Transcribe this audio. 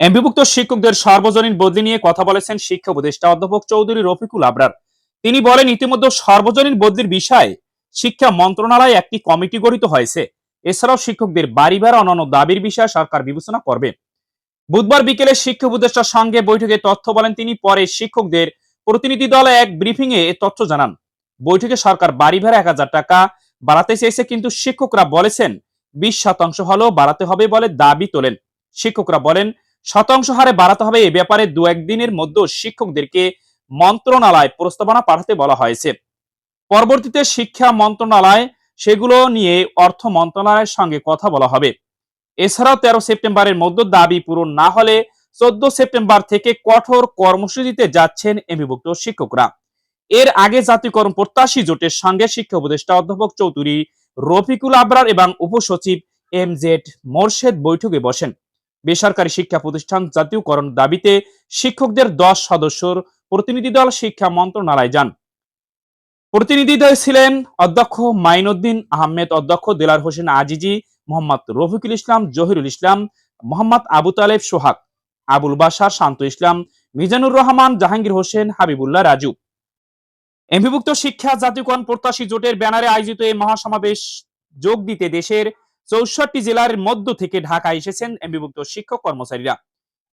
এমপিভুক্ত শিক্ষকদের সার্বজনীন বদলি নিয়ে কথা বলেছেন শিক্ষা উপদেষ্টা অধ্যাপক চৌধুরী রফিকুল আবরার। তিনি বলেন, ইতিমধ্যে সার্বজনীন বদলির বিষয়ে শিক্ষা মন্ত্রণালয়ে একটি কমিটি গঠিত হয়েছে। এছাড়াও শিক্ষকদের বাড়ি ভাড়া অন্যান্য দাবির বিষয়ে সরকার বিবেচনা করবে। বুধবার বিকেলে শিক্ষা উপদেষ্টার সঙ্গে বৈঠকে তথ্য বলেন তিনি, পরে শিক্ষকদের প্রতিনিধি দলে এক ব্রিফিং এ এ তথ্য জানান। বৈঠকে সরকার বাড়ি ভাড়া এক হাজার টাকা বাড়াতে চেয়েছে, কিন্তু শিক্ষকরা বলেছেন, বিশ শতাংশ হলেও বাড়াতে হবে বলে দাবি তোলেন। শিক্ষকরা বলেন শতাংশ হারে বাড়াতে হবে এ ব্যাপারে দু একদিনের মধ্যে শিক্ষকদেরকে মন্ত্রণালয় প্রস্তাবনা পাঠাতে বলা হয়েছে। পরবর্তীতে শিক্ষা মন্ত্রণালয় সেগুলো নিয়ে অর্থ মন্ত্রণালয়ের সঙ্গে কথা বলা হবে। এছাড়াও তেরো সেপ্টেম্বরের মধ্যে দাবি পূরণ না হলে চোদ্দ সেপ্টেম্বর থেকে কঠোর কর্মসূচিতে যাচ্ছেন এমবিভুক্ত শিক্ষকরা। এর আগে জাতীয়করণ প্রত্যাশী জোটের সঙ্গে শিক্ষা উপদেষ্টা অধ্যাপক চৌধুরী রফিকুল আবরার এবং উপসচিব এম জেড মোর্শেদ বৈঠকে বসেন। বেসরকারি শিক্ষা প্রতিষ্ঠান জাতীয়করণ দাবিতে শিক্ষকদের দশ সদস্যর প্রতিনিধি দল শিক্ষা মন্ত্রণালয় যান। প্রতিনিধি দলে ছিলেন অধ্যক্ষ মাইনুদ্দিন আহমেদ, অধ্যক্ষ দেলার হোসেন আজিজি, মোহাম্মদ রফিকুল ইসলাম, জহিরুল ইসলাম, মোহাম্মদ আবু তালেব সোহাগ, আবুল বাসার শান্ত ইসলাম, মিজানুর রহমান, জাহাঙ্গীর হোসেন, হাবিবুল্লাহ রাজু। এমপিভুক্ত শিক্ষা জাতীয়করণ প্রত্যাশী জোটের ব্যানারে আয়োজিত এই মহাসমাবেশ যোগ দিতে দেশের চৌষট্টি জেলার মধ্য থেকে ঢাকা এসেছেন এমবিভুক্ত শিক্ষক কর্মচারীরা।